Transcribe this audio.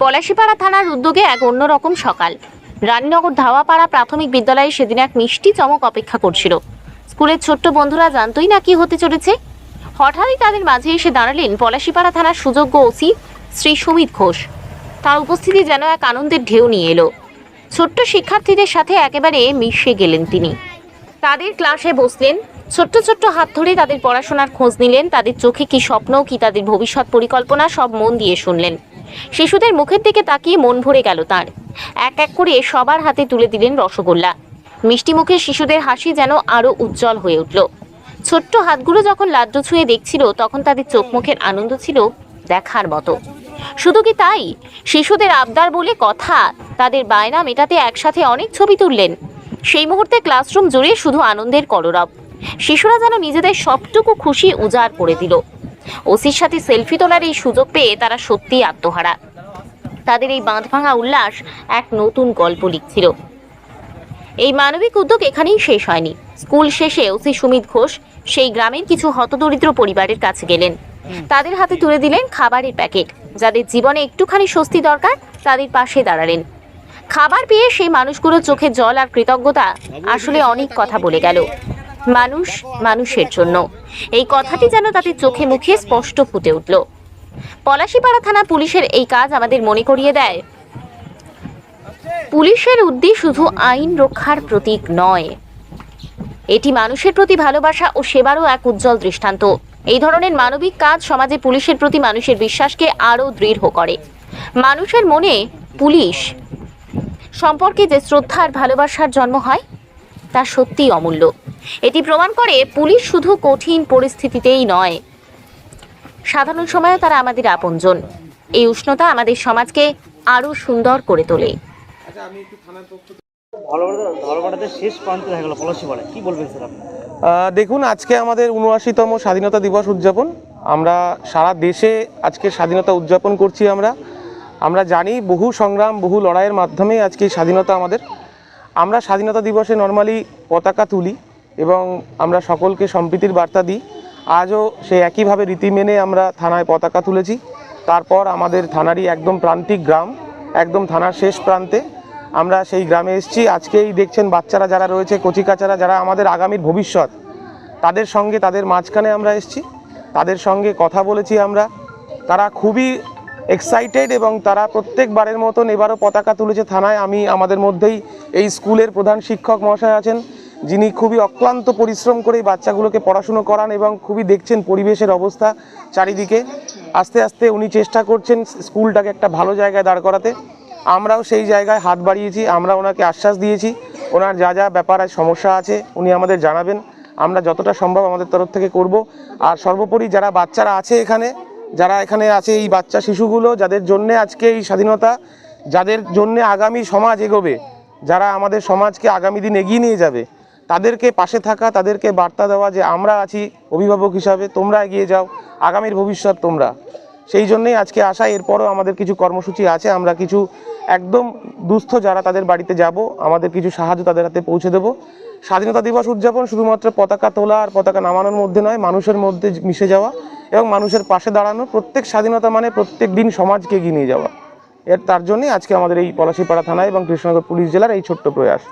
পলাশিপাড়া থানার উদ্যোগে এক অন্যরকম সকাল। রানীনগর ধাওয়াপাড়া প্রাথমিক বিদ্যালয়ে সেদিন এক মিষ্টি চমক অপেক্ষা করছিল। স্কুলের ছোট্ট বন্ধুরা জানতোই না কি হতে চলেছে। হঠাৎই তাদের মাঝে এসে দাঁড়ালেন পলাশিপাড়া থানার সুযোগ্য ওসি শ্রী সুমিত ঘোষ। তার উপস্থিতি যেন এক আনন্দের ঢেউ নিয়ে এলো। ছোট্ট শিক্ষার্থীদের সাথে একেবারে মিশে গেলেন তিনি। তাদের ক্লাসে বসলেন। ছোট্ট ছোট্ট হাত ধরে তাদের পড়াশোনার খোঁজ নিলেন। তাদের চোখে কি স্বপ্ন, কি তাদের ভবিষ্যৎ পরিকল্পনা, সব মন দিয়ে শুনলেন। শিশুদের মুখের দিকে তাকিয়ে মন ভরে গেল তার। এক এক করে সবার হাতে তুলে দিলেন রসগোল্লা। মিষ্টি মুখের শিশুদের হাসি যেন আরও উজ্জ্বল হয়ে উঠল। ছোট্ট হাতগুলো যখন লাড্ডু ছুঁয়ে দেখছিল, তখন তাদের চোখ মুখের আনন্দ ছিল দেখার মতো। শুধু কি তাই? শিশুদের আবদার বলে কথা, তাদের বায়না মেটাতে একসাথে অনেক ছবি তুললেন। সেই মুহূর্তে ক্লাসরুম জুড়ে শুধু আনন্দের কলরব। শিশুরা যেন নিজেদের সবটুকু খুশি উজাড় করে দিল। ওসির সাথে সেলফি তোলার এই সুযোগ পেয়ে তারা সত্যিই আত্মহারা। তাদের এই বাঁধ ভাঙা উল্লাস এক নতুন গল্প লিখছিল। এই মানবিক উদ্যোগ এখানেই শেষ হয়নি। স্কুল শেষে ওসি সুমিত ঘোষ সেই গ্রামের কিছু হতদরিদ্র পরিবারের কাছে গেলেন। তাদের হাতে তুলে দিলেন খাবারের প্যাকেট। যাদের জীবনে একটুখানি স্বস্তি দরকার তাদের পাশে দাঁড়ালেন। খাবার পেয়ে সেই মানুষগুলোর চোখে জল আর কৃতজ্ঞতা আসলে অনেক কথা বলে গেল। মানুষ মানুষের জন্য। এই কথাটি যেন তাদের চোখে মুখে স্পষ্ট ফুটে উঠল। পলাশিপাড়া থানা পুলিশের এই কাজ আমাদের মনে করিয়ে দেয়। পুলিশের উদ্দেশ্য শুধু আইন রক্ষার প্রতীক নয়। এটি মানুষের প্রতি ভালোবাসা ও সেবারও এক উজ্জ্বল দৃষ্টান্ত। এই ধরনের মানবিক কাজ সমাজে পুলিশের প্রতি মানুষের বিশ্বাসকে আরও দৃঢ় করে। মানুষের মনে পুলিশ সম্পর্কে যে শ্রদ্ধা আর ভালোবাসার জন্ম হয় তা সত্যিই অমূল্য। এটি প্রমাণ করে পুলিশ শুধু কঠিন পরিস্থিতিতেই নয় সাধারণ সময়েও তারা আমাদের আপনজন। এই উষ্ণতা আমাদের সমাজকে আরও সুন্দর করে তোলে। ধর্মঘটের ধর্মঘটের শেষ প্রান্তে দেখা গেল পলাশিপাড়ায় কি বলবেন স্যার আপনি? দেখুন আজকে আমাদের উনআশিতম স্বাধীনতা দিবস উদযাপন। আমরা সারা দেশে আজকে স্বাধীনতা উদযাপন করছি আমরা। আমরা জানি বহু সংগ্রাম, বহু লড়াইয়ের মাধ্যমে আজকে স্বাধীনতা আমাদের। আমরা স্বাধীনতা দিবসে নর্মালি পতাকা তুলি এবং আমরা সকলকে সম্প্রীতির বার্তা দিই। আজও সেই একইভাবে রীতি মেনে আমরা থানায় পতাকা তুলেছি। তারপর আমাদের থানারই একদম প্রান্তিক গ্রাম, একদম থানার শেষ প্রান্তে আমরা সেই গ্রামে এসেছি। আজকেই দেখছেন বাচ্চারা যারা রয়েছে, কচিকাচারা যারা আমাদের আগামীর ভবিষ্যৎ, তাদের সঙ্গে তাদের মাঝখানে আমরা এসেছি। তাদের সঙ্গে কথা বলেছি আমরা। তারা খুবই এক্সাইটেড এবং তারা প্রত্যেকবারের মতন এবারও পতাকা তুলেছে থানায়। আমি আমাদের মধ্যেই এই স্কুলের প্রধান শিক্ষক মহাশয় আছেন, যিনি খুবই অক্লান্ত পরিশ্রম করে বাচ্চাগুলোকে পড়াশুনো করান এবং খুবই দেখছেন পরিবেশের অবস্থা চারিদিকে। আস্তে আস্তে উনি চেষ্টা করছেন স্কুলটাকে একটা ভালো জায়গায় দাঁড় করাতে। আমরাও সেই জায়গায় হাত বাড়িয়েছি, আমরা ওনাকে আশ্বাস দিয়েছি, ওনার যা যা ব্যাপার সমস্যা আছে উনি আমাদের জানাবেন। আমরা যতটা সম্ভব আমাদের তরফ থেকে করব। আর সর্বোপরি যারা বাচ্চারা আছে এখানে যারা এখানে আছে এই বাচ্চা শিশুগুলো, যাদের জন্য আজকে এই স্বাধীনতা, যাদের জন্য আগামী সমাজ এগোবে, যারা আমাদের সমাজকে আগামী দিন এগিয়ে নিয়ে যাবে, তাদেরকে পাশে থাকা, তাদেরকে বার্তা দেওয়া যে আমরা আছি অভিভাবক হিসাবে, তোমরা এগিয়ে যাও, আগামীর ভবিষ্যৎ তোমরা। সেই জন্যই আজকে আসা, এরপরও আমাদের কিছু কর্মসূচি আছে, আমরা কিছু একদম দুস্থ যারা তাদের বাড়িতে যাব, আমাদের কিছু সাহায্য তাদের হাতে পৌঁছে দেব। স্বাধীনতা দিবস উদযাপন শুধুমাত্র পতাকা তোলা আর পতাকা নামানোর মধ্যে নয়, মানুষের মধ্যে মিশে যাওয়া এবং মানুষের পাশে দাঁড়ানো, প্রত্যেক স্বাধীনতা মানে প্রত্যেক দিন সমাজকে এগিয়ে নিয়ে যাওয়া। এর তার জন্যই আজকে আমাদের এই পলাশিপাড়া থানায় এবং কৃষ্ণনগর পুলিশ জেলার এই ছোট্ট প্রয়াস।